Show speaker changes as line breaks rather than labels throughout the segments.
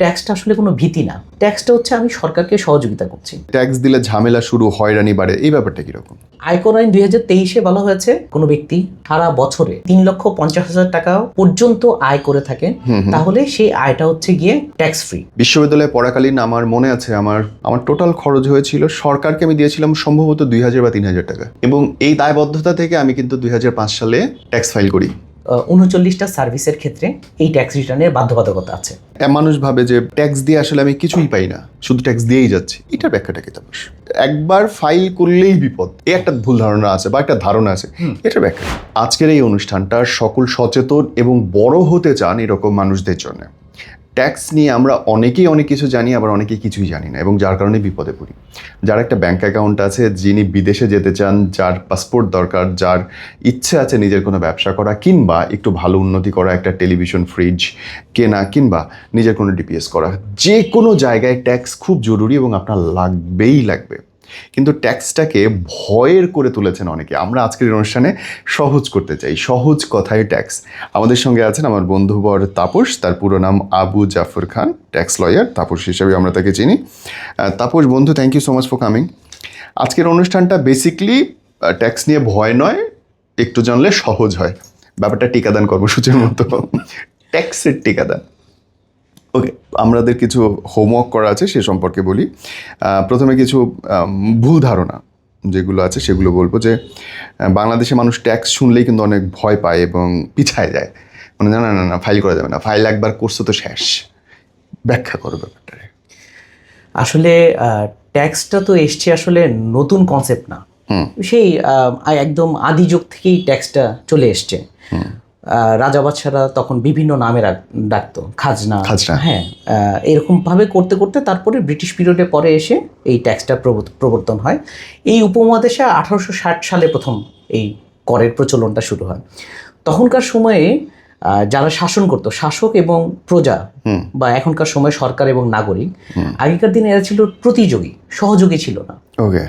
ট্যাক্সটা আসলে কোনো ভীতি না। ট্যাক্সটা হচ্ছে আমি সরকারকে সহযোগিতা করছি।
ট্যাক্স দিলে ঝামেলা শুরু হয়রানি বাড়ে এই ব্যাপারটা কীরকম?
আয়কর আইন দুই হাজার তেইশে বলা হয়েছে কোনো ব্যক্তি সারা বছরে তিন লক্ষ পঞ্চাশ হাজার টাকা পর্যন্ত আয় করে থাকে তাহলে সেই আয়টা হচ্ছে গিয়ে ট্যাক্স ফ্রি
বিশ্ববিদ্যালয়ে পড়াকালীন আমার মনে আছে আমার আমার টোটাল খরচ হয়েছিল সরকারকে আমি দিয়েছিলাম সম্ভবত দুই হাজার বা তিন হাজার টাকা। এবং এই দায়বদ্ধতা থেকে আমি কিন্তু দুই হাজার পাঁচ সালে ট্যাক্স ফাইল করি।
উনচল্লিশটা সার্ভিসের ক্ষেত্রে এই ট্যাক্স রিটার্নের বাধ্যবাধকতা আছে।
মানুষ ভাবে যে ট্যাক্স দিয়ে আসলে আমি কিছুই পাই না শুধু ট্যাক্স দিয়েই যাচ্ছি। এটার ব্যাখ্যাটা কি তাপস? একবার ফাইল করলেই বিপদ। এ একটা ভুল ধারণা আছে বা একটা ধারণা আছে। এটার ব্যাখ্যা। আজকের এই অনুষ্ঠানটা সকল সচেতন এবং বড় হতে চান এরকম মানুষদের জন্য। ট্যাক্স নিয়ে আমরা অনেকেই অনেক কিছু জানি, আবার অনেকেই কিছুই জানি না এবং যার কারণে বিপদে পড়ি। যার একটা ব্যাঙ্ক অ্যাকাউন্ট আছে, যিনি বিদেশে যেতে চান, যার পাসপোর্ট দরকার, যার ইচ্ছে আছে নিজের কোনো ব্যবসা করা, কিংবা একটু ভালো উন্নতি করা, একটা টেলিভিশন, ফ্রিজ কেনা, কিংবা নিজের কোনো ডিপিএস করা, যে কোনো জায়গায় ট্যাক্স খুব জরুরি এবং আপনার লাগবেই লাগবে। কিন্তু ট্যাক্সটাকে ভয়ের করে তুলেছেন অনেকে। আমরা আজকের অনুষ্ঠানে সহজ করতে চাই, সহজ কথায় ট্যাক্স। আমাদের সঙ্গে আছেন আমার বন্ধুবর তাপস, তার পুরো নাম আবু জাফর খান, ট্যাক্স লয়ার। তাপস হিসেবে আমরা তাকে চিনি। তাপস বন্ধু thank you so much for coming আজকের অনুষ্ঠানটা বেসিকলি ট্যাক্স নিয়ে ভয় নয়, একটু জানলে সহজ হয়। ব্যাপারটা টিকাদান কর্মসূচির মতো। ট্যাক্সের টিকাদান। ওকে আমাদের কিছু হোমওয়ার্ক করা আছে সে সম্পর্কে বলি। প্রথমে কিছু ভুল ধারণা যেগুলো আছে সেগুলো বলব যে বাংলাদেশে মানুষ ট্যাক্স শুনলেই কিন্তু অনেক ভয় পায় এবং পিছায় যায়। মানে না না না না ফাইল করা যাবে না। ফাইল একবার করছ তো শেষ। ব্যাখ্যা করো ব্যাপারটা
আসলে ট্যাক্সটা তো এসছে আসলে নতুন কনসেপ্ট না। সেই একদম আদি যুগ থেকেই ট্যাক্সটা চলে এসছে। রাজা বাদশারা তখন বিভিন্ন নামে ডাকতো। খাজনা।
খাজনা।
হ্যাঁ আহ, এরকম ভাবে করতে করতে তারপরে ব্রিটিশ পিরিয়ডে পরে এসে এই ট্যাক্সটা প্রবর্তন হয়। এই উপমহাদেশে আঠারোশো ষাট সালে প্রথম এই করের প্রচলনটা শুরু হয়। তখনকার সময়ে যারা শাসন করতো শাসক এবং প্রজা বা এখনকার সময় সরকার এবং নাগরিক আগেকার দিনে এরা ছিল প্রতিযোগী সহযোগী ছিল না।
ওকে।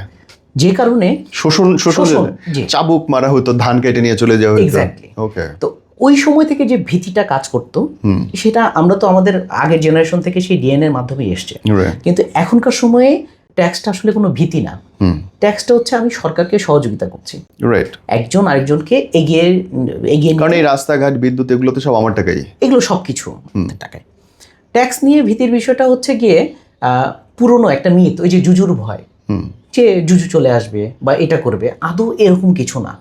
যে কারণে
শোষণ শোষণ
শোষণ,
চাবুক মারা হতো ধান কেটে নিয়ে চলে যাওয়া হতো। ওকে।
তো ওই সময় থেকে যে ভীতিটা কাজ করতো সেটা আমরা তো আমাদের আগের জেনারেশন থেকে সেই ডিএনএর মাধ্যমে এসছে। কিন্তু এখনকার সময়ে ট্যাক্সটা আসলে কোনো ভীতি না। ট্যাক্সটা হচ্ছে আমি সরকারকে সহযোগিতা করছি।
রাইট
একজন আরেকজনকে এগিয়ে এগিয়ে
কারণ এই রাস্তাঘাট বিদ্যুৎ এগুলো তো সব আমার টাকাই।
এগুলো সব কিছু টাকায়। ট্যাক্স নিয়ে ভীতির বিষয়টা হচ্ছে গিয়ে পুরনো একটা মিথ ওই যে জুজুর ভয়। যে জুজু চলে আসবে বা এটা করবে আদৌ এরকম কিছু না।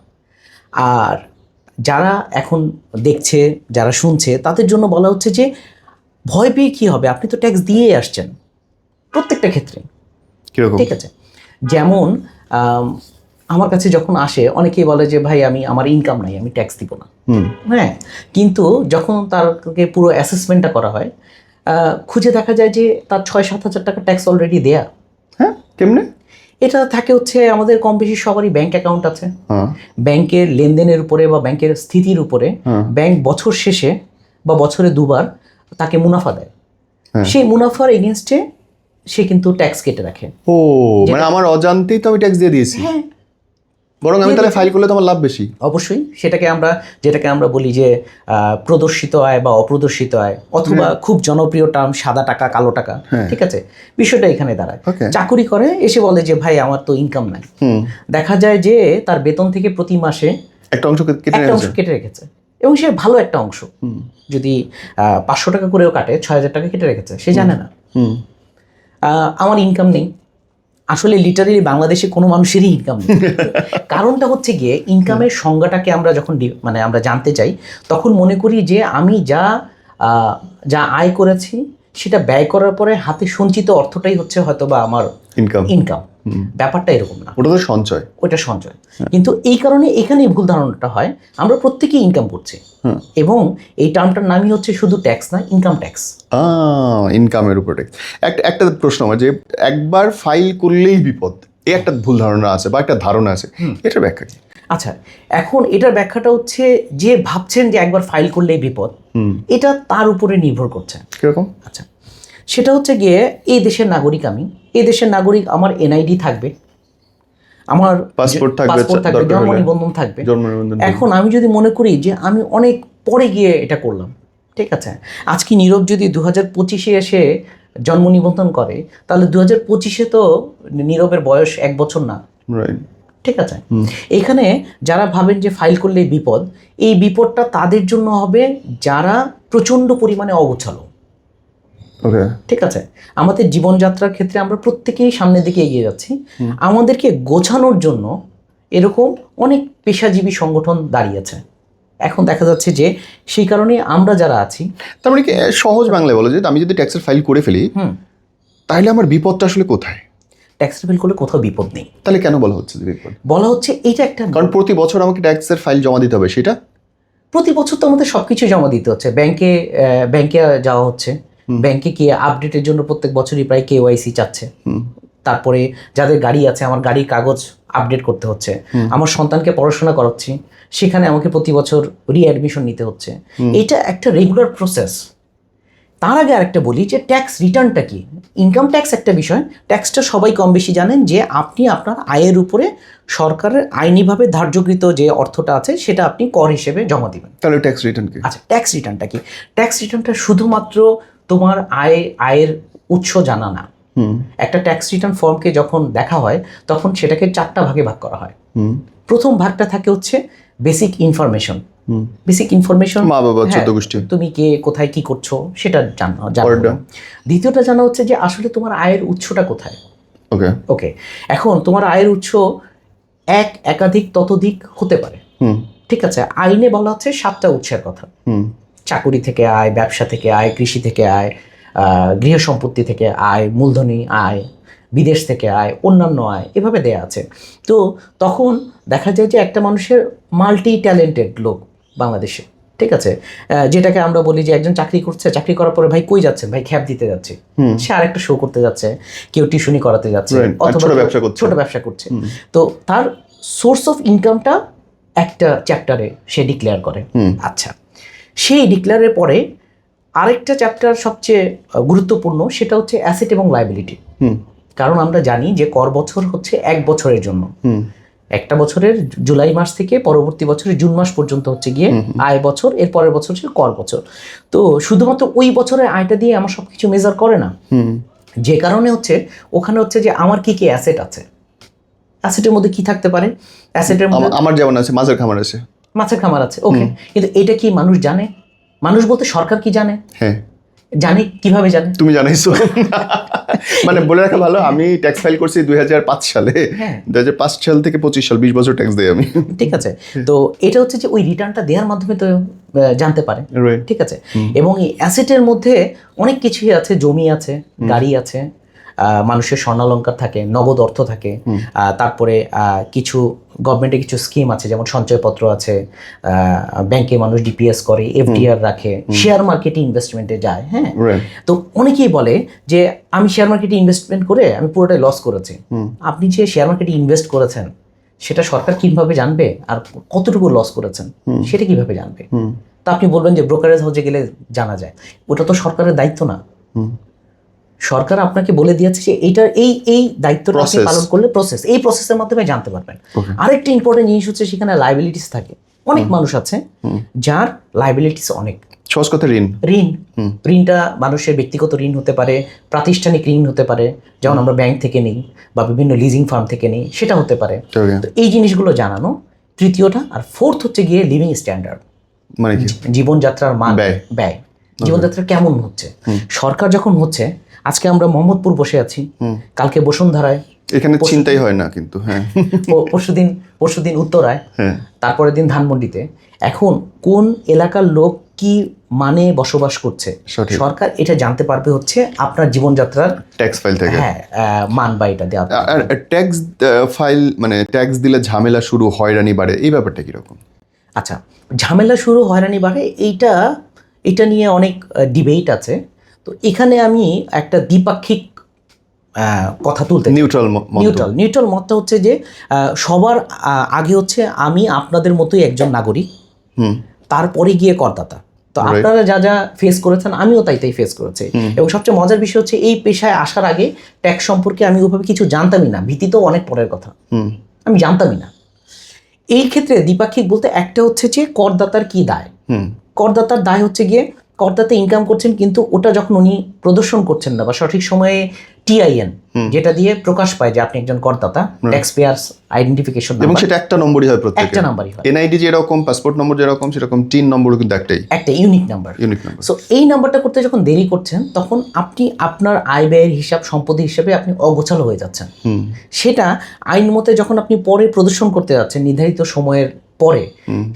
আর যারা এখন দেখছে যারা শুনছে তাদের জন্য বলা হচ্ছে যে ভয় পেয়ে কী হবে? আপনি তো ট্যাক্স দিয়েই আসছেন। প্রত্যেকটা ক্ষেত্রে। ঠিক আছে? যেমন আমার কাছে যখন আসে অনেকেই বলে যে ভাই আমি আমার ইনকাম নাই আমি ট্যাক্স দিব না। হ্যাঁ কিন্তু যখন তারকে পুরো অ্যাসেসমেন্টটা করা হয় খুঁজে দেখা যায় যে তার ছয় সাত হাজার টাকা ট্যাক্স অলরেডি দেয়া।
হ্যাঁ কেমনে?
এটা থাকে হচ্ছে আমাদের কম বেশি সবারই ব্যাংক অ্যাকাউন্ট আছে।
হ্যাঁ।
ব্যাংকের লেনদেনের উপরে বা ব্যাংকের স্থিতির উপরে ব্যাংক বছর শেষে বা বছরে দুবার তাকে মুনাফা দেয়। সেই মুনাফার এগেনস্টে সে কিন্তু ট্যাক্স কেটে রাখে।
ও মানে আমার অজান্তেই তো আমি ট্যাক্স দিয়ে দিয়েছি।
হ্যাঁ।
বরং আমি তাহলে ফাইল করলে তোমার লাভ বেশি।
অবশ্যই সেটাকে আমরা যেটাকে আমরা বলি যে প্রদর্শিত আয় বা অপ্রদর্শিত আয় অথবা খুব জনপ্রিয় টার্ম সাদা টাকা কালো টাকা ঠিক আছে? বিষয়টা এখানে দাঁড়ায়। চাকুরি করে এসে বলে যে ভাই আমার তো ইনকাম নাই। দেখা যায় যে তার বেতন থেকে প্রতি মাসে
একটা অংশ
একটা অংশ কেটে রেখেছে। এবং সে ভালো একটা অংশ। যদি আহ, পাঁচশো টাকা করেও কাটে ছয় হাজার টাকা কেটে রেখেছে সে জানে না। আমার ইনকাম নেই। আসলে লিটারেলি বাংলাদেশে কোনো মানুষেরই ইনকাম নেই। কারণটা হচ্ছে গিয়ে ইনকামের সংজ্ঞাটাকে আমরা যখন মানে আমরা জানতে চাই তখন মনে করি যে আমি যা যা আয় করেছি সেটা ব্যয় করার পরে হাতে সঞ্চিত অর্থটাই হচ্ছে হয়তো বা আমার
ইনকাম
ইনকাম ব্যাপারটা এরকম না।
ওটা তো সঞ্চয়।
ওইটা সঞ্চয়। কিন্তু এই কারণে এখানেই ভুল ধারণাটা হয় আমরা প্রত্যেকেই ইনকাম করছি। এবং এই টার্মটার নামই হচ্ছে শুধু ট্যাক্স না ইনকাম ট্যাক্স
ইনকামের উপরে tax। একটা একটা প্রশ্ন আমার যে একবার ফাইল করলেই বিপদ। এই একটা ভুল ধারণা আছে বা একটা ধারণা আছে। এটা ব্যাখ্যা কি?
আচ্ছা এখন এটার ব্যাখ্যাটা হচ্ছে যে ভাবছেন যে একবার ফাইল করলেই বিপদ এটা তার উপরে নির্ভর করছে।
কীরকম?
আচ্ছা সেটা হচ্ছে গিয়ে এই দেশের নাগরিক আমি এই দেশের নাগরিক আমার এনআইডি থাকবে। আমার পাসপোর্ট থাকবে জন্ম নিবন্ধন থাকবে। এখন আমি যদি মনে করি যে আমি অনেক পরে গিয়ে এটা করলাম ঠিক আছে? আজকে নীরব যদি দু হাজার পঁচিশে এসে জন্ম নিবন্ধন করে তাহলে দু হাজার পঁচিশে তো নীরবের বয়স এক বছর না। ঠিক আছে? এখানে যারা ভাবেন যে ফাইল করলে বিপদ এই বিপদটা তাদের জন্য হবে যারা প্রচণ্ড পরিমাণে অগোছালো। ঠিক আছে? আমাদের জীবনযাত্রার ক্ষেত্রে আমরা প্রত্যেকেই সামনের দিকে এগিয়ে যাচ্ছি। আমাদেরকে গোছানোর জন্য এরকম অনেক পেশাজীবী সংগঠন দাঁড়িয়েছে এখন দেখা যাচ্ছে যে সেই কারণে আমরা যারা আছি
তার মানে কি সহজ বাংলায় বলো যে আমি যদি ট্যাক্সের ফাইল করে ফেলি তাহলে আমার বিপদটা আসলে কোথায়?
ট্যাক্স রিফিল করলে কোথাও বিপদ নেই।
তাহলে কেন বলা হচ্ছে বিপদ?
বলা হচ্ছে এইটা একটা
কারণ প্রতি বছর আমাকে ট্যাক্সের ফাইল জমা দিতে হবে সেটা?
প্রতি বছর তো আমাদের সব কিছু জমা দিতে হচ্ছে। ব্যাংকে ব্যাংকে যাওয়া হচ্ছে। ব্যাংকে গিয়ে আপডেটের জন্য প্রত্যেক বছরই প্রায় কেওয়াইসি চাচ্ছে। তারপরে যাদের গাড়ি আছে আমার গাড়ির কাগজ আপডেট করতে হচ্ছে। আমার সন্তানকে পড়াশোনা করাচ্ছি সেখানে আমাকে প্রতি বছর রিঅ্যাডমিশন নিতে হচ্ছে। এটা একটা রেগুলার প্রসেস তার আগে আরেকটা বলি যে ট্যাক্স রিটার্নটা কি? ইনকাম ট্যাক্স একটা বিষয়। ট্যাক্সটা সবাই কম বেশি জানেন যে আপনি আপনার আয়ের উপরে সরকারের আইনিভাবে ধার্যকৃত যে অর্থটা আছে সেটা আপনি কর হিসেবে জমা দিবেন।
তাহলে ট্যাক্স রিটার্ন কি?
আচ্ছা ট্যাক্স রিটার্নটা কি? ট্যাক্স রিটার্নটা শুধুমাত্র তোমার আয় আয়ের উৎস জানা না।
হুম।
একটা ট্যাক্স রিটার্ন ফর্মকে যখন দেখা হয় তখন সেটাকে চারটা ভাগে ভাগ করা হয়।
হুম।
প্রথম ভাগটা থাকে হচ্ছে basic information
hmm.
Basic information
মা বাবা চোদ্দ গোষ্ঠী
তুমি কে কোথায় কি করছ সেটা জানা জানা দ্বিতীয়টা জানা হচ্ছে যে আসলে তোমার আয়ের উৎসটা কোথায়।
ওকে
ওকে এখন তোমার আয়ের উৎস এক একাধিক ততোধিক হতে পারে।
হুম।
ঠিক আছে আইনে বলা হচ্ছে সাতটা উৎসের কথা।
হুম।
চাকুরি থেকে আয় ব্যবসা থেকে আয় কৃষি থেকে আয় গৃহ সম্পত্তি থেকে আয় মূলধনী আয় বিদেশ থেকে আয় অন্যান্য আয় এভাবে দেয়া আছে। তো তখন দেখা যায় যে একটা মানুষের মাল্টি ট্যালেন্টেড লোক বাংলাদেশে ঠিক আছে? যেটাকে আমরা বলি যে একজন চাকরি করছে চাকরি করার পরে ভাই কই যাচ্ছেন ভাই খ্যাপ দিতে যাচ্ছে। সে আরেকটা শো করতে যাচ্ছে কেউ টিউশনি করাতে যাচ্ছে
অথবা। ছোট ব্যবসা করছে।
তো তার সোর্স অফ ইনকামটা একটা চ্যাপ্টারে সে ডিক্লেয়ার করে। আচ্ছা সেই ডিক্লেয়ারের পরে আরেকটা চ্যাপ্টার সবচেয়ে গুরুত্বপূর্ণ সেটা হচ্ছে অ্যাসেট এবং লাইবিলিটি
হুম।
কারণ আমরা জানি যে কর বছর হচ্ছে এক বছরের জন্য। একটা বছরের জুলাই মাস থেকে পরবর্তী বছরের জুন মাস পর্যন্ত হচ্ছে গিয়ে আয় বছর এর পরের বছর হচ্ছে কর বছর। তো শুধুমাত্র ওই বছরের আয়টা দিয়ে আমার সব কিছু মেজার করে না।
হুম।
যে কারণে হচ্ছে ওখানে হচ্ছে যে আমার কি কি অ্যাসেট আছে? অ্যাসেটের মধ্যে কি থাকতে পারে? অ্যাসেটের মধ্যে
আমার যেমন আছে মাছের খামার আছে।
মাছের খামার আছে ওকে কিন্তু এটা কি মানুষ জানে? মানুষ বলতে সরকার কি জানে?
হ্যাঁ।
জানে কীভাবে জানে?
তুমি জানাইছো মানে বলে রাখা ভালো আমি ট্যাক্স ফাইল করছি দুই হাজার পাঁচ সালে।
হ্যাঁ।
দুই সাল থেকে পঁচিশ সাল বিশ বছর ট্যাক্স দেই আমি।
ঠিক আছে। তো এটা হচ্ছে যে ওই রিটার্নটা দেওয়ার মাধ্যমে তো জানতে পারে। ঠিক আছে? এবং এই অ্যাসেটের মধ্যে অনেক কিছুই আছে জমি আছে গাড়ি আছে আহ, মানুষের স্বর্ণালঙ্কার থাকে নগদ অর্থ থাকে আহ, তারপরে আহ, কিছু গভর্নমেন্টের কিছু স্কিম আছে যেমন সঞ্চয়পত্র আছে ব্যাংকে মানুষ ডিপিএস করে এফডিআর রাখে শেয়ার মার্কেটে ইনভেস্টমেন্টে যায় হ্যাঁ? তো অনেকেই বলে যে আমি শেয়ার মার্কেটে ইনভেস্টমেন্ট করে আমি পুরোটাই লস করেছি। আপনি যে শেয়ার মার্কেটে ইনভেস্ট করেছেন সেটা সরকার কীভাবে জানবে আর কতটুকু লস করেছেন সেটা কীভাবে জানবে? তা আপনি বলবেন যে ব্রোকারেজ হাউসে গেলে জানা যায়। ওটা তো সরকারের দায়িত্ব না। সরকার আপনাকে বলে দিয়েছে যে এইটার এই এই দায়িত্বটা আপনি পালন করলে প্রসেস এই প্রসেসের মাধ্যমে জানতে পারবেন. আরেকটা ইম্পর্টেন্ট জিনিস হচ্ছে সেখানে লাইবিলিটিস থাকে। অনেক মানুষ আছে যার লাইবিলিটিস অনেক।
সহজ কথা ঋণ।
ঋণ। ঋণটা মানুষের ব্যক্তিগত ঋণ হতে পারে প্রাতিষ্ঠানিক ঋণ হতে পারে। যেমন আমরা ব্যাংক থেকে নিই বা বিভিন্ন লিজিং ফার্ম থেকে নিই সেটা হতে পারে. তো এই জিনিসগুলো জানানো। তৃতীয়টা আর ফোর্থ হচ্ছে গিয়ে লিভিং স্ট্যান্ডার্ড
মানে
জীবনযাত্রার মান
ব্যয়।
ব্যয়। জীবনযাত্রা কেমন হচ্ছে? সরকার যখন হচ্ছে আজকে আমরা মোহাম্মদপুর বসে আছি। কালকে বসুন্ধরায়
এখানে চিন্তাই হয় না কিন্তু হ্যাঁ।
পরশুদিন পরশুদিন উত্তরায়
হ্যাঁ।
তারপরের দিন ধানমন্ডিতে। এখন কোন এলাকার লোক কি মানে বসবাস করছে। সরকার এটা জানতে পারবে হচ্ছে আপনার জীবনযাত্রার
ট্যাক্স ফাইল থেকে।
হ্যাঁ মান বা এটা দেওয়া
আর ট্যাক্স ফাইল মানে ট্যাক্স দিলে ঝামেলা শুরু হয়রানি বাড়ে এই ব্যাপারটা কীরকম?
আচ্ছা ঝামেলা শুরু হয়রানি বাড়ে এইটা এটা নিয়ে অনেক ডিবেট আছে। তো এখানে আমি একটা দ্বিপাক্ষিক কথা তুলতে
নিউট্রাল
নিউট্রাল নিউট্রাল মতটা হচ্ছে যে সবার আগে হচ্ছে আমি আপনাদের মতোই একজন নাগরিক। তারপরে গিয়ে করদাতা। তো আপনারা যা যা ফেস করেছেন আমিও তাই তাই ফেস করেছি। এবং সবচেয়ে মজার বিষয় হচ্ছে এই পেশায় আসার আগে ট্যাক্স সম্পর্কে আমি ওভাবে কিছু জানতামই না। ভীতি তো অনেক পরের কথা।
হুম।
আমি জানতামই না। এই ক্ষেত্রে দ্বিপাক্ষিক বলতে একটা হচ্ছে যে করদাতার কি দায়?
হুম।
করদাতার দায় হচ্ছে গিয়ে করদাতা ইনকাম করছেন কিন্তু ওটা যখন উনি প্রদর্শন করছেন না বা সঠিক সময়ে টিআইএন যেটা দিয়ে প্রকাশ পায় যে আপনি একজন করদাতা ট্যাক্স পেয়ার্স আইডেন্টিফিকেশন
এবং সেটা একটা নম্বরই হয় প্রত্যেকে
একটা নাম্বারই হয়।
এনআইডি যেরকম পাসপোর্ট নম্বর যেরকম সেরকম তিন নম্বরও কিন্তু একটাই।
একটা unique number
unique number
so এই নাম্বারটা করতে যখন দেরি করছেন তখন আপনি আপনার আয় ব্যয়ের হিসাব সম্পত্তি হিসাবে আপনি অগোছালো হয়ে যাচ্ছেন। সেটা আইন মতে যখন আপনি পরে প্রদর্শন করতে যাচ্ছেন নির্ধারিত সময়ের পরে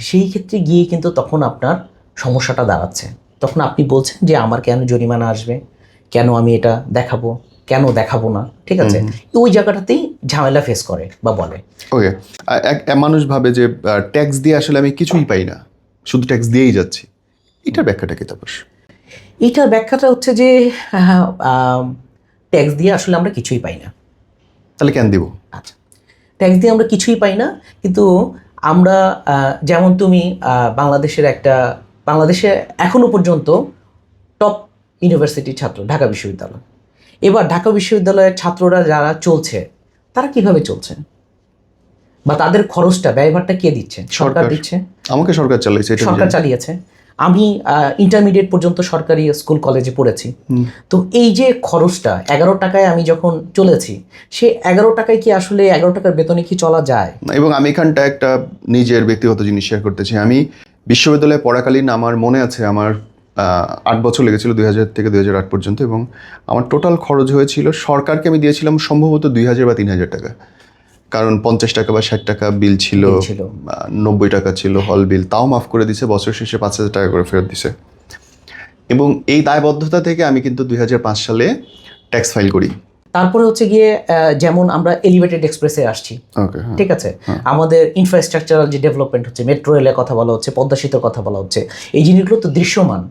সেই ক্ষেত্রে গিয়ে কিন্তু তখন আপনার সমস্যাটা দাঁড়াচ্ছে। তখন আপনি বলছেন যে আমার কেন জরিমানা আসবে? কেন আমি এটা দেখাবো? কেন দেখাবো না? ঠিক আছে? ওই জায়গাটাতেই ঝামেলা ফেস করে বা বলে।
ওকে মানুষ ভাবে যে ট্যাক্স দিয়ে আসলে আমি কিছুই পাই না। শুধু ট্যাক্স দিয়েই যাচ্ছি। এটার ব্যাখ্যাটা কি তাপস?
এটার ব্যাখ্যাটা হচ্ছে যে ট্যাক্স দিয়ে আসলে আমরা কিছুই পাই না।
তাহলে কেন দিব?
আচ্ছা। ট্যাক্স দিয়ে আমরা কিছুই পাই না কিন্তু আমরা যেমন তুমি বাংলাদেশের একটা বাংলাদেশে এখনও পর্যন্ত টপ ইউনিভার্সিটির ছাত্র ঢাকা বিশ্ববিদ্যালয়। এবার ঢাকা বিশ্ববিদ্যালয়ের ছাত্ররা যারা চলছে তারা কীভাবে চলছে? বা তাদের খরচটা ব্যয়ভারটা কে দিচ্ছে? সরকার। দিচ্ছে?
আমাকে সরকার চালাইছে এটা
সরকার চালিয়েছে। আমি ইন্টারমিডিয়েট পর্যন্ত সরকারি স্কুল কলেজে পড়েছি। তো এই যে খরচটা এগারো টাকায় আমি যখন চলেছি সে এগারো টাকায় কি আসলে এগারো টাকার বেতনে কি চলা যায়?
এবং আমি এখানটা একটা নিজের ব্যক্তিগত জিনিস শেয়ার করতে চাই। আমি বিশ্ববিদ্যালয়ে পড়াকালীন আমার মনে আছে আমার আট বছর লেগেছিল দুই হাজার থেকে দুই হাজার আট পর্যন্ত এবং আমার টোটাল খরচ হয়েছিল সরকারকে আমি দিয়েছিলাম সম্ভবত দুই হাজার বা তিন হাজার টাকা। কারণ পঞ্চাশ টাকা বা ষাট টাকা বিল ছিল নব্বই টাকা ছিল হল বিল তাও মাফ করে দিছে বছর শেষে পাঁচ হাজার টাকা করে ফেরত দিছে। এবং এই দায়বদ্ধতা থেকে আমি কিন্তু দুই হাজার পাঁচ সালে ট্যাক্স ফাইল করি।
তারপরে হচ্ছে গিয়ে যেমন আমরা এলিভেটেড এক্সপ্রেসে আসছি।
হ্যাঁ।
ঠিক আছে? আমাদের ইনফ্রাস্ট্রাকচারাল যে ডেভেলপমেন্ট হচ্ছে মেট্রো রেলের কথা বলা হচ্ছে পদ্মা সেতুর কথা বলা হচ্ছে এই জিনিসগুলো তো দৃশ্যমান।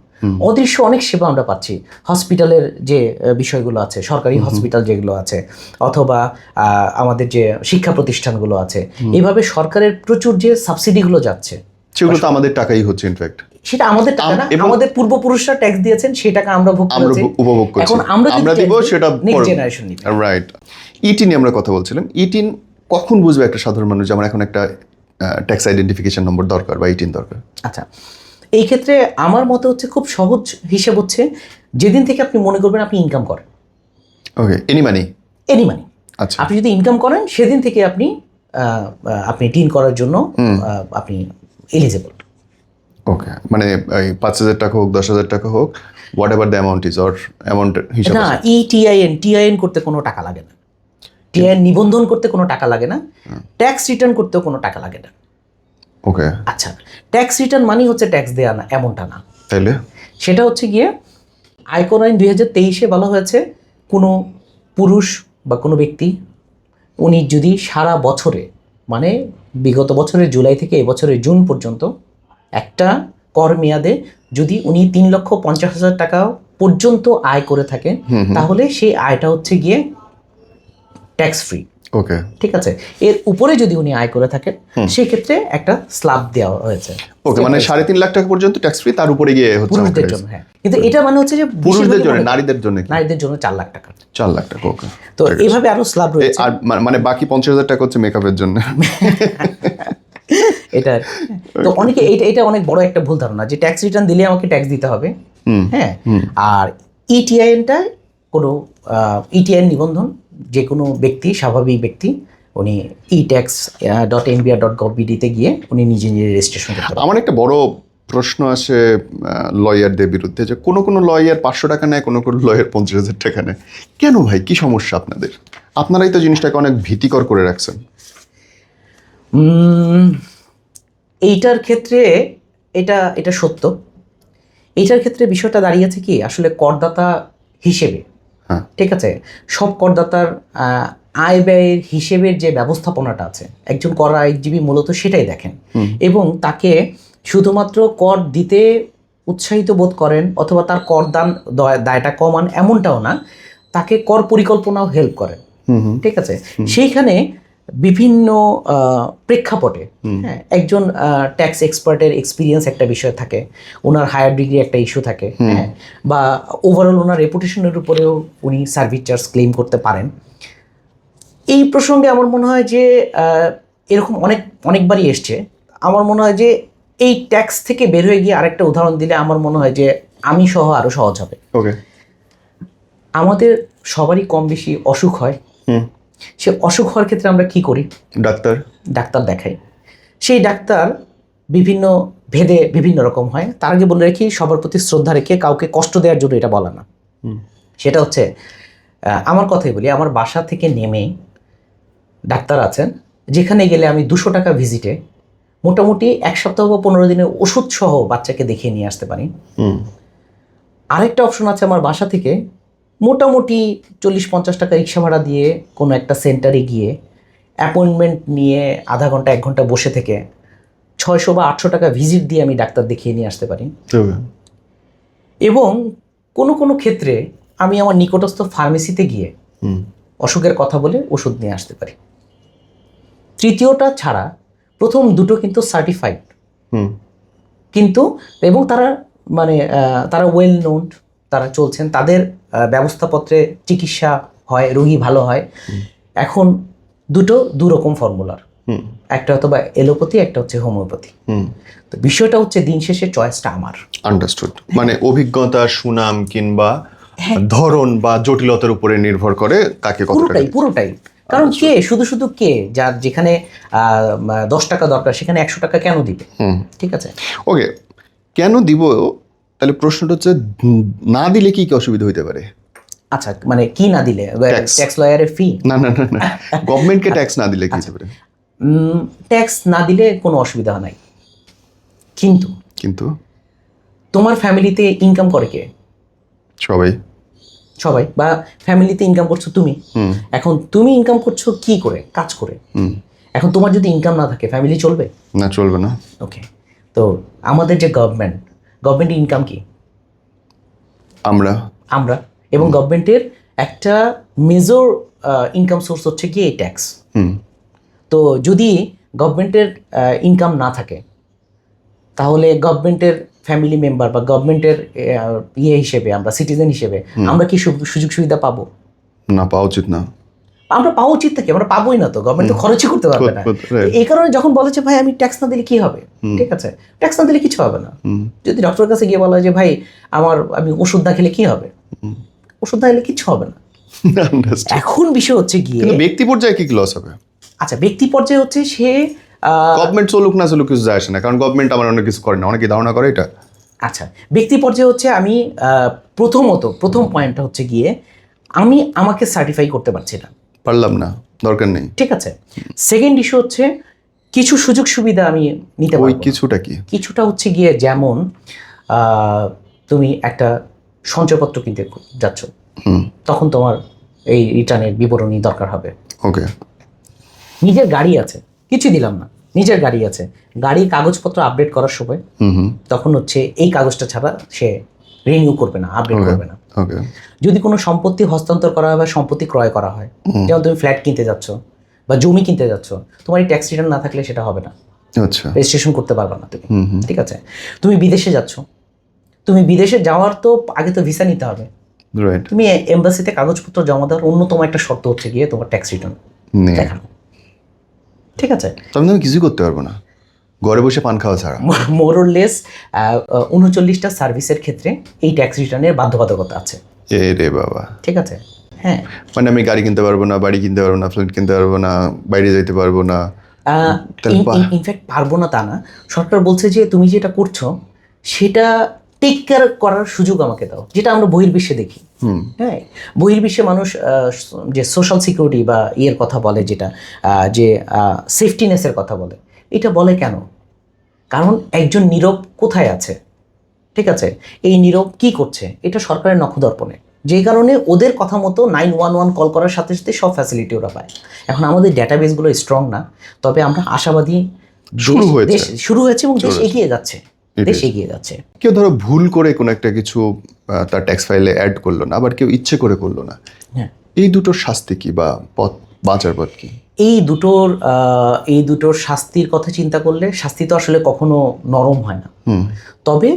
অদৃশ্য অনেক সেবা আমরা পাচ্ছি। হসপিটালের যে বিষয়গুলো আছে সরকারি হসপিটাল যেগুলো আছে অথবা আহ, আমাদের যে শিক্ষা প্রতিষ্ঠানগুলো আছে এইভাবে সরকারের প্রচুর যে সাবসিডিগুলো যাচ্ছে।
সেগুলো তো আমাদের টাকাই হচ্ছে ইনফ্যাক্ট
সেটা আমাদের টাকা না আমাদের পূর্বপুরুষরা ট্যাক্স দিয়েছেন সেই টাকা আমরা ভোগ করেছি।
উপভোগ করছি।
এখন আমরা
আমরা দিব সেটা
নেক্সট জেনারেশন নিবে।
রাইট ইটি নিয়ে আমরা কথা বলছিলাম। ইটিন কখন বুঝবে একটা সাধারণ মানুষ যে আমার এখন একটা ট্যাক্স আইডেন্টিফিকেশন নম্বর দরকার বা ইটিন দরকার?
আচ্ছা এই ক্ষেত্রে আমার মতে হচ্ছে খুব সহজ হিসেব হচ্ছে যেদিন থেকে আপনি মনে করবেন আপনি ইনকাম করেন।
ওকে এনি মানি
এনি মানি
আচ্ছা।
আপনি যদি ইনকাম করেন সেদিন থেকে আপনি আপনি টিন করার জন্য আপনি এলিজেবল
ওকে মানে এই পাঁচ হাজার টাকা হোক দশ হাজার টাকা হোক whatever the amount is or amount হিসাব
না। ই টিআইএন টিআইএন করতে কোনো টাকা লাগে না। টিআইএন নিবন্ধন করতে কোনো টাকা লাগে না। ট্যাক্স রিটার্ন করতেও কোনো টাকা লাগে না।
ওকে
আচ্ছা ট্যাক্স রিটার্ন মানি হচ্ছে ট্যাক্স দেওয়া না এমনটা না।
তাইলে?
সেটা হচ্ছে গিয়ে আয়কর আইন দুই হাজার তেইশে বলা হয়েছে কোনো পুরুষ বা কোনো ব্যক্তি উনি যদি সারা বছরে মানে বিগত বছরের জুলাই থেকে এবছরের জুন পর্যন্ত একটা কর মেয়াদে যদি উনি তিন লক্ষ পঞ্চাশ হাজার টাকা পর্যন্ত আয় করে থাকেন তাহলে সেই আয়টা হচ্ছে গিয়ে ট্যাক্স ফ্রি
ওকে।
ঠিক আছে? এর উপরে যদি উনি আয় করে থাকেন সেক্ষেত্রে একটা স্ল্যাব দেওয়া হয়েছে।
ওকে মানে সাড়ে তিন লাখ টাকা পর্যন্ত ট্যাক্স ফ্রি তার উপরে গিয়ে হচ্ছে
পুরুষদের জন্য হ্যাঁ। কিন্তু এটা মানে হচ্ছে যে
পুরুষদের জন্য নারীদের জন্য?
নারীদের জন্য চার লাখ টাকা।
চার লাখ টাকা ওকে।
তো এইভাবে আরও স্ল্যাব রয়েছে।
আর মানে বাকি পঞ্চাশ হাজার টাকা হচ্ছে মেকআপের জন্য।
এটা তো অনেকে এটা এটা অনেক বড় একটা ভুল ধারণা যে ট্যাক্স রিটার্ন দিলে আমাকে ট্যাক্স দিতে হবে। হ্যাঁ? আর E ইটিআইএনটা কোনো ইটিআইএন নিবন্ধন যে কোনো ব্যক্তি স্বাভাবিক ব্যক্তি উনি e tax dot NBR dot gov বিডিতে গিয়ে উনি নিজে নিজে রেজিস্ট্রেশন করতে
আমার একটা বড় প্রশ্ন আসে লয়ারদের বিরুদ্ধে যে কোনো কোনো লয়ার পাঁচশো টাকা নেয় কোনো কোনো লয়ার পঞ্চাশ হাজার টাকা নেয়। কেন ভাই? কি সমস্যা আপনাদের? আপনারাই তো জিনিসটাকে অনেক ভীতিকর করে রাখছেন।
এইটার ক্ষেত্রে এটা এটা সত্য। এইটার ক্ষেত্রে বিষয়টা দাঁড়িয়েছে কি? আসলে করদাতা হিসেবে।
হ্যাঁ।
ঠিক আছে? সব করদাতার আয় ব্যয়ের হিসেবের যে ব্যবস্থাপনাটা আছে একজন কর আইনজীবী মূলত সেটাই দেখেন। এবং তাকে শুধুমাত্র কর দিতে উৎসাহিত বোধ করেন অথবা তার করদান দয়- দায়টা কমান এমনটাও না তাকে কর পরিকল্পনাও হেল্প করেন। ঠিক আছে? সেইখানে বিভিন্ন প্রেক্ষাপটে হ্যাঁ একজন ট্যাক্স এক্সপার্টের এক্সপিরিয়েন্স একটা বিষয় থাকে ওনার হায়ার ডিগ্রি একটা ইস্যু থাকে হ্যাঁ বা ওভারঅল ওনার রেপুটেশনের উপরেও উনি সার্ভিস চার্জ ক্লেম করতে পারেন। এই প্রসঙ্গে আমার মনে হয় যে এরকম অনেক অনেকবারই এসছে। আমার মনে হয় যে এই ট্যাক্স থেকে বের হয়ে গিয়ে আরেকটা উদাহরণ দিলে আমার মনে হয় যে আমি সহ আরও সহজ হবে। আমাদের সবারই কম বেশি অসুখ হয়। সে অসুখ হওয়ার ক্ষেত্রে আমরা কি করি?
ডাক্তার।
ডাক্তার দেখাই। সেই ডাক্তার বিভিন্ন ভেদে বিভিন্ন রকম হয়। তার আগে বলে রাখি সবার প্রতি শ্রদ্ধা রেখে কাউকে কষ্ট দেওয়ার জন্য এটা বলা না। সেটা হচ্ছে আমার কথাই বলি আমার বাসা থেকে নেমে ডাক্তার আছেন যেখানে গেলে আমি দুশো টাকা ভিজিটে মোটামুটি এক সপ্তাহ বা পনেরো দিনের ওষুধ সহ বাচ্চাকে দেখিয়ে নিয়ে আসতে পারি।
হুম।
আরেকটা অপশন আছে আমার বাসা থেকে মোটামুটি চল্লিশ পঞ্চাশ টাকা রিক্সা ভাড়া দিয়ে কোনো একটা সেন্টারে গিয়ে অ্যাপয়েন্টমেন্ট নিয়ে আধা ঘণ্টা এক ঘণ্টা বসে থেকে ছয়শো বা আটশো টাকা ভিজিট দিয়ে আমি ডাক্তার দেখিয়ে নিয়ে আসতে পারি। এবং কোনো কোনো ক্ষেত্রে আমি আমার নিকটস্থ ফার্মেসিতে গিয়ে
হুম।
অসুখের কথা বলে ওষুধ নিয়ে আসতে পারি। তৃতীয়টা ছাড়া প্রথম দুটো কিন্তু সার্টিফাইড
হুম।
কিন্তু এবং তারা মানে তারা ওয়েল নোন তারা চলছেন তাদের ব্যবস্থাপত্রে চিকিৎসা হয় রোগী ভালো হয়। এখন দুটো দু রকম ফর্মুলার।
হুম।
একটা হয়তো বা এলোপ্যাথি একটা হচ্ছে হোমিওপ্যাথি।
হুম।
তো বিষয়টা হচ্ছে দিন শেষে চয়েসটা আমার।
আন্ডারস্টুড মানে অভিজ্ঞতা সুনাম কিংবা ধরন বা জটিলতার উপরে নির্ভর করে কাকে
পুরোটাই পুরোটাই। কারণ কে শুধু শুধু কে যার যেখানে দশ টাকা দরকার সেখানে একশো টাকা কেন দিবে? ঠিক আছে?
ওকে কেন দিব? তাহলে প্রশ্নটা হচ্ছে না দিলে কি কি অসুবিধা হইতে পারে?
আচ্ছা মানে কি না দিলে? ট্যাক্স লয়ারের ফি
না না না না। গভর্নমেন্টকে ট্যাক্স না দিলে কি হতে পারে?
ট্যাক্স না দিলে কোনো অসুবিধা নাই। কিন্তু
কিন্তু?
তোমার ফ্যামিলিতে ইনকাম করে কে?
সবাই।
সবাই। বা ফ্যামিলিতে ইনকাম করছ তুমি। এখন তুমি ইনকাম করছ কি করে? কাজ করে। এখন তোমার যদি ইনকাম না থাকে ফ্যামিলি চলবে?
না চলবে না।
ওকে তো আমাদের যে গভর্নমেন্ট গভর্নমেন্ট ইনকাম কি?
আমরা।
আমরা। এবং গভর্নমেন্টের একটা মেজর ইনকাম সোর্স হচ্ছে কি এই ট্যাক্স
হুম।
তো যদি গভর্নমেন্টের ইনকাম না থাকে তাহলে গভর্নমেন্টের ফ্যামিলি মেম্বার বা গভর্নমেন্টের ইয়ে হিসেবে আমরা সিটিজেন হিসেবে আমরা কি সুযোগ সুবিধা পাবো?
না পাওয়া উচিত না।
আমরা পাওয়া উচিত থাকে আমরা পাবোই না তো গভর্নমেন্ট তো খরচই করতে পারবে না। এই কারণে যখন বলে যে ভাই আমি ট্যাক্স না দিলে কি হবে? ঠিক আছে? ট্যাক্স না দিলে কিছু হবে না। যদি ডক্টরের কাছে গিয়ে বলা হয় যে ভাই আমার আমি ওষুধ না খেলে কি হবে? ওষুধ না খেলে কিছু হবে না। এখন বিষয় হচ্ছে গিয়ে
ব্যক্তি পর্যায়ে কি কি লস হবে?
আচ্ছা ব্যক্তি পর্যায়ে হচ্ছে সে
গভর্নমেন্ট চলুক না চলুক কিছু যায় আসে না কারণ গভর্নমেন্ট আমার অনেক কিছু করে না। অনেকে ধারণা করে এটা।
আচ্ছা ব্যক্তি পর্যায়ে হচ্ছে আমি প্রথমত প্রথম পয়েন্টটা হচ্ছে গিয়ে আমি আমাকে সার্টিফাই করতে পারছি না।
পারলাম না দরকার নেই।
ঠিক আছে। সেকেন্ড ইস্যু হচ্ছে কিছু সুযোগ সুবিধা আমি নিতে না।
কিছুটা কি?
কিছুটা হচ্ছে গিয়ে যেমন তুমি একটা সঞ্চয়পত্র কিনতে যাচ্ছ। তখন তোমার এই রিটার্নের বিবরণী দরকার হবে।
ওকে।
নিজের গাড়ি আছে কিছু দিলাম না। নিজের গাড়ি আছে। গাড়ির কাগজপত্র আপডেট করার সময় তখন হচ্ছে এই কাগজটা ছাড়া সে রিনিউ করবে না আপডেট. করবে না। যদি কোনো সম্পত্তি হস্তান্তর করা হয় বা সম্পত্তি ক্রয় করা হয় যেমন তুমি ফ্ল্যাট কিনতে যাচ্ছ বা জমি কিনতে যাচ্ছ তোমার এই ট্যাক্স রিটার্ন না থাকলে সেটা হবে না।
আচ্ছা।
রেজিস্ট্রেশন করতে পারবে না তুমি ঠিক আছে? তুমি বিদেশে যাচ্ছ তুমি বিদেশে যাওয়ার তো আগে তো ভিসা নিতে হবে। তুমি এম্বাসিতে কাগজপত্র জমা দেওয়ার অন্যতম একটা শর্ত হচ্ছে গিয়ে তোমার ট্যাক্স রিটার্ন দেখানো। ঠিক আছে?
তবে আমি কিছুই করতে পারব না। ঘরে বসে পান খাওয়া ছাড়া।
মোরলেস উনচল্লিশটা সার্ভিসের ক্ষেত্রে এই ট্যাক্স রিটার্নের বাধ্যবাধকতা আছে।
এ রে বাবা।
ঠিক আছে? হ্যাঁ।
মানে আমি গাড়ি কিনতে পারব না বাড়ি কিনতে পারব না ফ্ল্যাট কিনতে পারব না বাইরে যেতে পারব না।
ইনফ্যাক্ট পারব না তা না। সরকার বলছে যে তুমি যেটা করছ সেটা টেক কেয়ার করার সুযোগ আমাকে দাও যেটা আমরা বহির্বিশ্বে দেখি। হ্যাঁ। বহির্বিশ্বে মানুষ যে সোশ্যাল সিকিউরিটি বা ইয়ের কথা বলে যেটা যে সেফটিনেসের কথা বলে। এটা বলে কেন? কারণ একজন নীরব কোথায় আছে? ঠিক আছে? এই নীরব কি করছে? এটা সরকারের নখদর্পণে। যে কারণে ওদের কথা মতো নাইন ওয়ান ওয়ান কল করার সাথে সাথে সব ফ্যাসিলিটি ওরা পায়। এখন আমাদের ডেটাবেসগুলো স্ট্রং না তবে আমরা আশাবাদী
শুরু হয়েছে।
শুরু হয়েছে এবং দেশ এগিয়ে যাচ্ছে। দেশ এগিয়ে যাচ্ছে।
কেউ ধরো ভুল করে কোনো একটা কিছু তার ট্যাক্স ফাইলে অ্যাড করল না আবার কেউ ইচ্ছে করে করল না।
হ্যাঁ।
এই দুটো শাস্তি কি বা পথ বাঁচার পথ কি?
এই দুটোর আহ, এই দুটোর শাস্তির কথা চিন্তা করলে শাস্তি তো আসলে কখনো নরম হয় না। তবে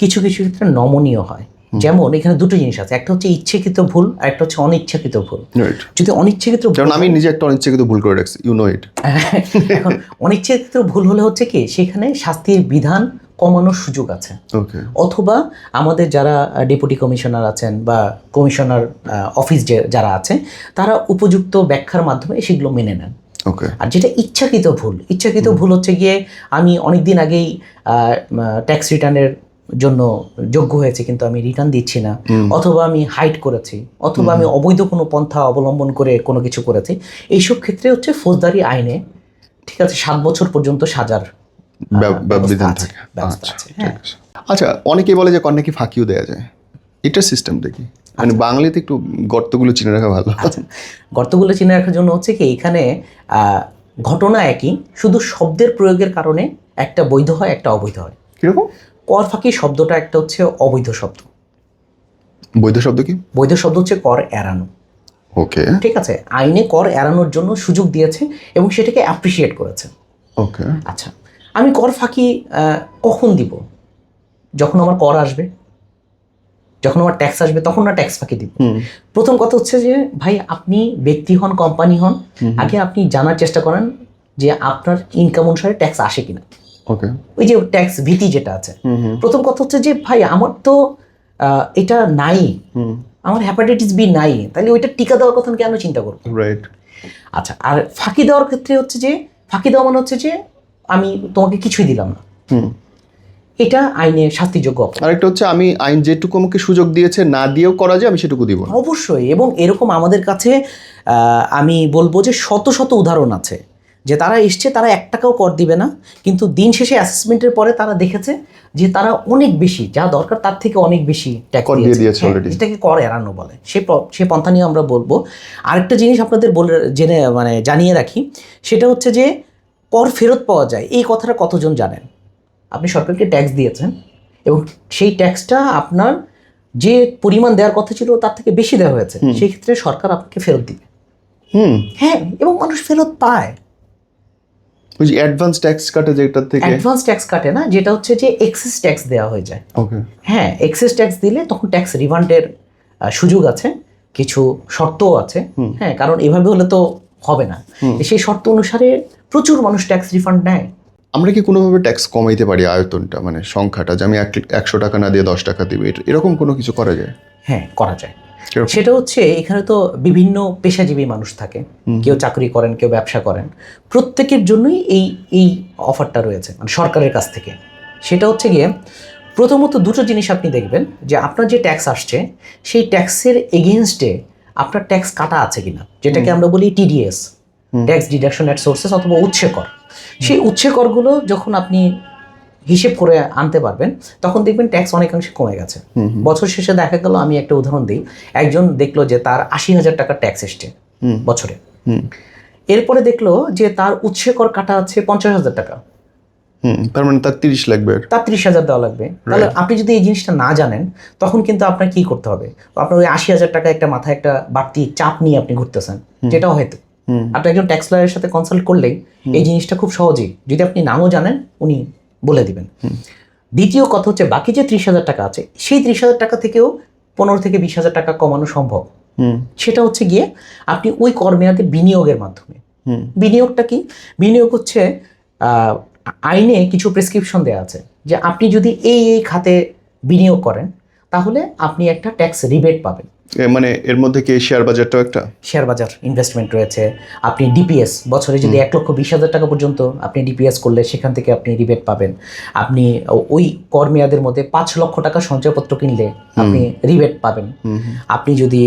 কিছু কিছু ক্ষেত্রে নমনীয় হয়। যেমন এখানে দুটো জিনিস আছে একটা হচ্ছে ইচ্ছাকৃত ভুল আর একটা হচ্ছে অনিচ্ছাকৃত ভুল। যদি অনিচ্ছাকৃত ভুল
আমি নিজে একটা অনিচ্ছাকৃত ভুল করে রাখছি ইউ নো ইট
এখন অনিচ্ছাকৃত ভুল হলে হচ্ছে কি সেখানে শাস্তির বিধান কমানোর সুযোগ আছে। অথবা আমাদের যারা ডেপুটি কমিশনার আছেন বা কমিশনার অফিস যে যারা আছে তারা উপযুক্ত ব্যাখ্যার মাধ্যমে সেগুলো মেনে নেন। আর যেটা ইচ্ছাকৃত ভুল ইচ্ছাকৃত ভুল হচ্ছে গিয়ে আমি অনেক দিন আগেই ট্যাক্স রিটার্নের জন্য যোগ্য হয়েছে কিন্তু আমি রিটার্ন দিচ্ছি না। অথবা আমি হাইড করেছি অথবা আমি অবৈধ কোনো পন্থা অবলম্বন করে কোনো কিছু করেছি। এইসব ক্ষেত্রে হচ্ছে ফৌজদারি আইনে ঠিক আছে সাত বছর পর্যন্ত সাজার
বিধান থাকে। আচ্ছা
হ্যাঁ।
আচ্ছা অনেকে বলে যে কন্যাকে ফাঁকিও দেওয়া যায়। এটার সিস্টেমটা কি? মানে
আচ্ছা।
বাংলাতে একটু গর্তগুলো চিনে রাখা ভালো।
গর্তগুলো চিনে রাখার জন্য হচ্ছে কি এখানে ঘটনা একই শুধু শব্দের প্রয়োগের কারণে একটা বৈধ হয় একটা অবৈধ হয়।
কীরকম?
কর ফাঁকি শব্দটা একটা হচ্ছে অবৈধ শব্দ।
বৈধ শব্দ কি?
বৈধ শব্দ হচ্ছে কর এড়ানো।
ওকে।
ঠিক আছে আইনে কর এড়ানোর জন্য সুযোগ দিয়েছে এবং সেটাকে অ্যাপ্রিসিয়েট করেছে।
ওকে।
আচ্ছা আমি কর ফাঁকি কখন দিব? যখন আমার কর আসবে যখন আমার ট্যাক্স আসবে তখন না ট্যাক্স ফাঁকি দিব। প্রথম কথা হচ্ছে যে ভাই আপনি ব্যক্তি হন কোম্পানি হন আগে আপনি জানার চেষ্টা করেন যে আপনার ইনকাম অনুসারে ট্যাক্স আসে কিনা।
ওকে
ওই যে ট্যাক্স ভীতি যেটা আছে। প্রথম কথা হচ্ছে যে ভাই আমার তো আহ, এটা নাই। আমার হ্যাপাটাইটিস বি নাই। তাহলে ওইটা টিকা দেওয়ার কথা কেন চিন্তা করব?
রাইট
আচ্ছা আর ফাঁকি দেওয়ার ক্ষেত্রে হচ্ছে যে ফাঁকি দেওয়া মানে হচ্ছে যে আমি তোমাকে কিছুই দিলাম না।
হুম।
এটা আইনে শাস্তিযোগ্য
আরেকটা হচ্ছে আমি আইন যেটুকু আমাকে সুযোগ দিয়েছে না দিয়েও করা যায় আমি সেটুকু দিব
অবশ্যই এবং এরকম আমাদের কাছে আমি বলব যে শত শত উদাহরণ আছে যে তারা এসছে তারা এক টাকাও কর দিবে না কিন্তু দিন শেষে অ্যাসেসমেন্টের পরে তারা দেখেছে যে তারা অনেক বেশি যা দরকার তার থেকে অনেক বেশি ট্যাক্স
দিয়ে দিয়েছে।
হ্যাঁ,
already।
কর এড়ানো বলে। সে সে পন্থা নিয়ে আমরা বলব। আরেকটা জিনিস আপনাদের বলে জেনে মানে জানিয়ে রাখি সেটা হচ্ছে যে কর ফেরত পাওয়া যায়। এই কথাটা কতজন জানেন? আপনি সরকারকে ট্যাক্স দিয়েছেন এবং সেই ট্যাক্সটা আপনার যে পরিমাণ দেওয়ার কথা ছিল তার থেকে বেশি দেওয়া হয়েছে। সেই ক্ষেত্রে সরকার আপনাকে ফেরত দিবে।
হুম।
হ্যাঁ এবং মানুষ ফেরত পায়।
ওই অ্যাডভান্স ট্যাক্স কাটে যেটার থেকে
অ্যাডভান্স ট্যাক্স কাটে না যেটা হচ্ছে যে এক্সেস ট্যাক্স দেওয়া হয়ে যায়।
ওকে
হ্যাঁ এক্সেস ট্যাক্স দিলে তখন ট্যাক্স রিফান্ডের সুযোগ আছে। কিছু শর্তও আছে। হ্যাঁ কারণ এভাবে হলে তো হবে না। সেই শর্ত অনুসারে প্রচুর মানুষ ট্যাক্স রিফান্ড নেয়।
আমরা কি কোনোভাবে ট্যাক্স কমাইতে পারি আয়তনটা মানে সংখ্যাটা যে আমি এক- একশো টাকা না দিয়ে দশ টাকা দিবে এরকম কোনো কিছু করা যায়?
হ্যাঁ করা যায়? সেটা হচ্ছে এখানে তো বিভিন্ন পেশাজীবী মানুষ থাকে। কেউ চাকরি করেন কেউ ব্যবসা করেন। প্রত্যেকের জন্যই এই এই অফারটা রয়েছে মানে সরকারের কাছ থেকে। সেটা হচ্ছে গিয়ে প্রথমত দুটো জিনিস আপনি দেখবেন যে আপনার যে ট্যাক্স আসছে সেই ট্যাক্সের এগেনস্টে আপনার ট্যাক্স কাটা আছে কিনা যেটাকে আমরা বলি TDS tax deduction at sources অথবা উৎসে কর সেই উৎসে করগুলো যখন আপনি হিসেব করে আনতে পারবেন তখন দেখবেন ট্যাক্স অনেকাংশে কমে গেছে। বছর শেষে দেখা গেল আমি একটা উদাহরণ দিই। একজন দেখল যে তার আশি হাজার টাকা ট্যাক্স এসছে বছরে। এরপরে দেখল যে তার উচ্ছে কর কাটা আছে পঞ্চাশ হাজার টাকা।
তার মানে তার তিরিশ লাগবে।
তার ত্রিশ হাজার দেওয়া লাগবে। তাহলে আপনি যদি এই জিনিসটা না জানেন তখন কিন্তু আপনার কি করতে হবে? আপনার ওই আশি হাজার টাকা একটা মাথায় একটা বাড়তি চাপ নিয়ে আপনি ঘুরতেছেন যেটাও হয়তো। আপনি একজন ট্যাক্স লয়ারের সাথে কনসাল্ট করলেই এই জিনিসটা খুব সহজেই যদি আপনি নামও জানেন উনি বলে দিবেন। দ্বিতীয় কথা হচ্ছে বাকি যে ত্রিশ হাজার টাকা আছে সেই ত্রিশ হাজার টাকা থেকেও পনেরো থেকে বিশ হাজার টাকা কমানো সম্ভব।
হুম।
সেটা হচ্ছে গিয়ে আপনি ওই কর মেয়াদে বিনিয়োগের মাধ্যমে বিনিয়োগটা কি? বিনিয়োগ হচ্ছে আইনে কিছু প্রেসক্রিপশন দেওয়া আছে যে আপনি যদি এই এই খাতে বিনিয়োগ করেন তাহলে আপনি একটা ট্যাক্স রিবেট পাবেন।
মানে এর মধ্যে কি শেয়ার বাজারটাও একটা?
শেয়ার বাজার ইনভেস্টমেন্ট রয়েছে। আপনি ডিপিএস বছরে যদি এক লক্ষ বিশ হাজার টাকা পর্যন্ত আপনি ডিপিএস করলে সেখান থেকে আপনি রিবেট পাবেন। আপনি ওই কর মেয়াদের মধ্যে পাঁচ লক্ষ টাকা সঞ্চয়পত্র কিনলে আপনি রিবেট পাবেন। আপনি যদি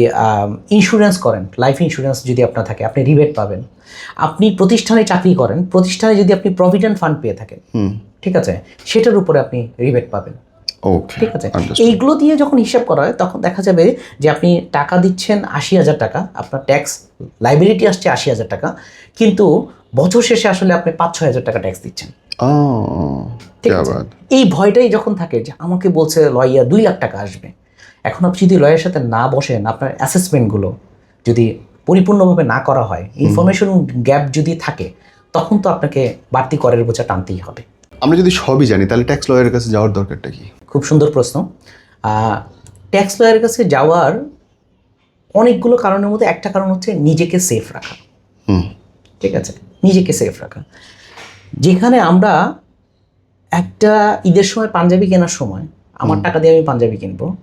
ইন্স্যুরেন্স করেন লাইফ ইন্স্যুরেন্স যদি আপনার থাকে আপনি রিবেট পাবেন। আপনি প্রতিষ্ঠানে চাকরি করেন প্রতিষ্ঠানে যদি আপনি প্রভিডেন্ট ফান্ড পেয়ে থাকেন ঠিক আছে? সেটার উপরে আপনি রিবেট পাবেন। ঠিক আছে? এইগুলো দিয়ে যখন হিসাব করা হয় তখন দেখা যাবে যে আপনি টাকা দিচ্ছেন আশি হাজার টাকা আপনার ট্যাক্স লাইবিলিটি আসছে আশি হাজার টাকা কিন্তু বছর শেষে আসলে আপনি পাঁচ ছয় হাজার টাকা ট্যাক্স দিচ্ছেন। ঠিক আছে? এই ভয়টাই যখন থাকে যে আমাকে বলছে লয়া দুই লাখ টাকা আসবে এখন আপনি যদি লয়ের সাথে না বসেন আপনার অ্যাসেসমেন্টগুলো যদি পরিপূর্ণভাবে না করা হয় ইনফরমেশন গ্যাপ যদি থাকে তখন তো আপনাকে বাড়তি করের বোঝা টানতেই হবে।
আমরা যদি সবই জানি তাহলে ট্যাক্স লয়ারের কাছে যাওয়ার দরকারটা কি?
খুব সুন্দর প্রশ্ন। ট্যাক্স লয়ারের কাছে যাওয়ার অনেকগুলো কারণের মধ্যে একটা কারণ হচ্ছে নিজেকে সেফ রাখা।
হুম।
ঠিক আছে? নিজেকে সেফ রাখা। যেখানে আমরা একটা ঈদের সময় পাঞ্জাবি কেনার সময় আমার টাকা দিয়ে আমি পাঞ্জাবি কিনবো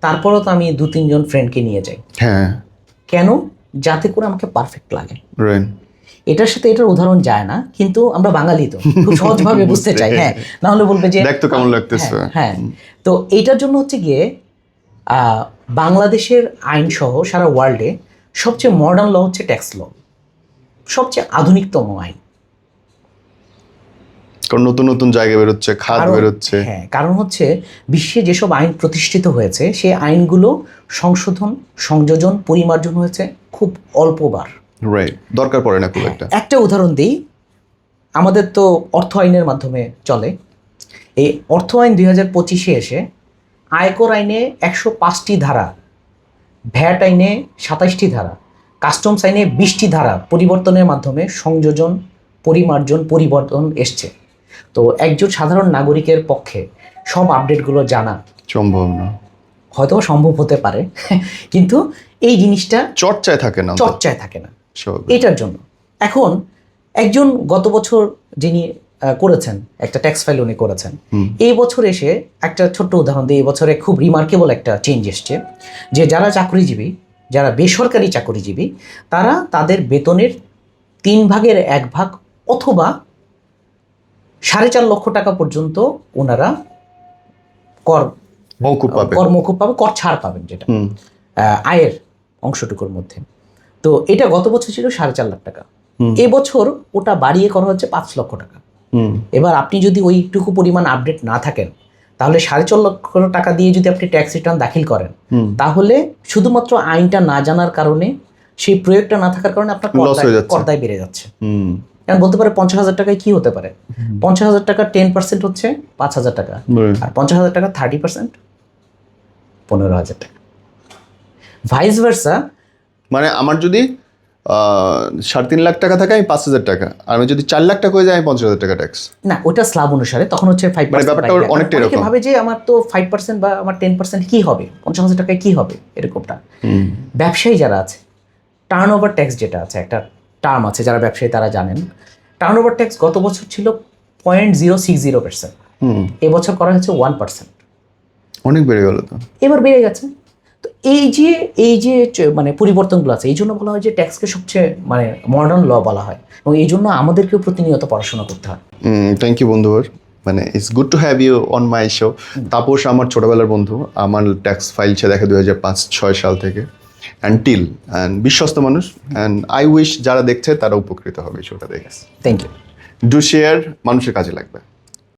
তারপরও তো আমি দু তিনজন ফ্রেন্ডকে নিয়ে যাই।
হ্যাঁ।
কেন? যাতে করে আমাকে পারফেক্ট লাগে।
রাইট
এটার সাথে এটার উদাহরণ যায় না কিন্তু আমরা বাঙালি তো খুব সহজভাবে বুঝতে চাই। হ্যাঁ না হলে বলবে যে
কেমন লাগতেছে।
হ্যাঁ, হ্যাঁ। তো এইটার জন্য হচ্ছে গিয়ে বাংলাদেশের আইন সহ সারা ওয়ার্ল্ডে সবচেয়ে মডার্ন ল হচ্ছে ট্যাক্স ল সবচেয়ে আধুনিকতম আইন।
কারণ নতুন নতুন জায়গা বেরোচ্ছে খাত বেরোচ্ছে।
হ্যাঁ কারণ হচ্ছে বিশ্বে যেসব আইন প্রতিষ্ঠিত হয়েছে সেই আইনগুলো সংশোধন সংযোজন পরিমার্জন হয়েছে খুব অল্পবার
রাইট দরকার পড়ে না খুব একটা।
একটা উদাহরণ দিই। আমাদের তো অর্থ আইনের মাধ্যমে চলে। এই অর্থ আইন দুই হাজার পঁচিশে এসে আয়কর আইনে একশো পাঁচটি ধারা ভ্যাট আইনে সাতাশটি ধারা কাস্টমস আইনে বিশটি ধারা পরিবর্তনের মাধ্যমে সংযোজন পরিমার্জন পরিবর্তন এসছে। তো একজন সাধারণ নাগরিকের পক্ষে সব আপডেটগুলো জানা।
সম্ভব না।
হয়তো সম্ভব হতে পারে। কিন্তু এই জিনিসটা
চর্চায় থাকে না
চর্চায় থাকে না। এটার জন্য। এখন একজন গত বছর যিনি করেছেন একটা ট্যাক্স ফাইল উনি করেছেন এই বছর এসে একটা ছোট্ট উদাহরণ দিয়ে এই বছরে খুব রিমার্কেবল একটা চেঞ্জ এসছে যে যারা চাকরিজীবী যারা বেসরকারি চাকরিজীবী তারা তাদের বেতনের তিন ভাগের এক ভাগ অথবা সাড়ে চার লক্ষ টাকা পর্যন্ত ওনারা কর
মৌকুব পাবে
কর মকুব পাবে কর ছাড় পাবেন যেটা আয়ের অংশটুকুর মধ্যে। তো এটা গত বছর ছিল সাড়ে চার লাখ টাকা। এবছর ওটা বাড়িয়ে করা হচ্ছে পাঁচ লক্ষ টাকা। এবার আপনি যদি ওইটুকু পরিমাণ আপডেট না থাকেন তাহলে সাড়ে চার লক্ষ টাকা দিয়ে যদি আপনি ট্যাক্স রিটার্ন দাখিল করেন তাহলে শুধুমাত্র আইনটা না জানার কারণে সেই প্রয়োগটা না থাকার কারণে আপনার করদায়- বেড়ে যাচ্ছে।
হুম।
কারণ বলতে পারে পঞ্চাশ হাজার টাকায় কি হতে পারে? পঞ্চাশ হাজার টাকা টেন পার্সেন্ট হচ্ছে পাঁচ হাজার টাকা. আর পঞ্চাশ হাজার টাকা থার্টি পার্সেন্ট পনেরো হাজার টাকা। ভাইস ভার্সা
মানে আমার যদি সাড়ে তিন লাখ টাকা থাকে আমি পাঁচ হাজার টাকা। আর আমি যদি চার লাখ টাকা হয়ে যায় আমি পঞ্চাশ হাজার টাকা ট্যাক্স
না ওটা স্ল্যাব অনুসারে তখন হচ্ছে ফাইভ
মানে ব্যাপারটা অনেকটা এরকম।
ভাবে যে আমার তো ফাইভ পার্সেন্ট বা আমার টেন পার্সেন্ট কি হবে? পঞ্চাশ হাজার টাকায় কি হবে? এরকমটা।
হুম।
ব্যবসায়ী যারা আছে টার্ন ওভার ট্যাক্স যেটা আছে একটা টার্ম আছে যারা ব্যবসায়ী তারা জানেন। টার্ন ওভার ট্যাক্স গত বছর ছিল point zero six zero percent
hmm.
এবছর করা হয়েছে ওয়ান পার্সেন্ট
অনেক বেড়ে গেল তো।
এবার বেড়ে গেছে তো এই যে এই যে মানে পরিবর্তনগুলো আছে এই জন্য বলা হয় যে ট্যাক্সকে সবচেয়ে মানে মডার্ন ল বলা হয়। এবং এই জন্য আমাদেরকেও প্রতিনিয়ত পড়াশোনা করতে হয়।
থ্যাংক ইউ বন্ধুবার। মানে it's good to have you on my show Tapas আমার ছোটবেলার বন্ধু আমার ট্যাক্স ফাইল ছে দেখে দু হাজার পাঁচ ছয় সাল থেকে। অ্যান্ড টিল অ্যান্ড বিশ্বস্ত মানুষ অ্যান্ড আই উইশ যারা দেখছে তারা উপকৃত হবে শোটা দেখে।
থ্যাংক ইউ
ডু শেয়ার মানুষের কাজে লাগবে।